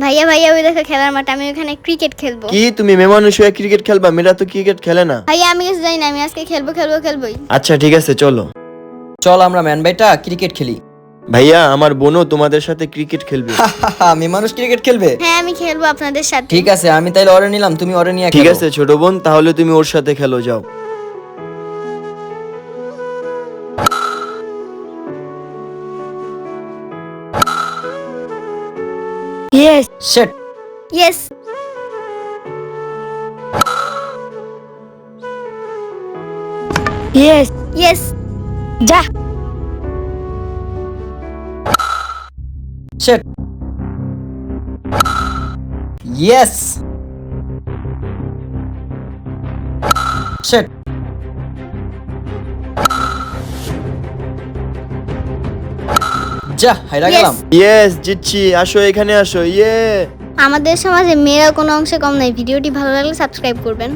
ভাইয়া ভাইয়া ওই দেখো খেলার মাঠ আমি ওখানে ক্রিকেট খেলব। কি? তুমি হয়ে ক্রিকেট খেলবা? মেয়েরা তো ক্রিকেট খেলে না। ভাইয়া আমি কিছু জানি না আমি আজকে খেলব খেলব খেলবোই। আচ্ছা ঠিক আছে চলো। চল আমরা ম্যান ভাইটা ক্রিকেট খেলি। ভাইয়া আমার বোনও তোমাদের সাথে ক্রিকেট খেলবে। আমি মানুষ ক্রিকেট খেলবে? হ্যাঁ আমি খেলব আপনাদের সাথে। ঠিক আছে আমি তাইলে অর্ডার নিলাম তুমি অর্ডার নিয়ে ঠিক আছে ছোট বোন তাহলে তুমি ওর সাথে খেলো যাও। Yes. Sit. Yes. Yes. Yes. Ja. Sit. Yes. Sit. যা হাইরা গেলাম। ইয়েস জিতছি। আসো এখানে আসো। ইয়ে আমাদের সমাজে মেয়েরা কোনো অংশে কম নাই। ভিডিওটি ভালো লাগলে সাবস্ক্রাইব করবেন।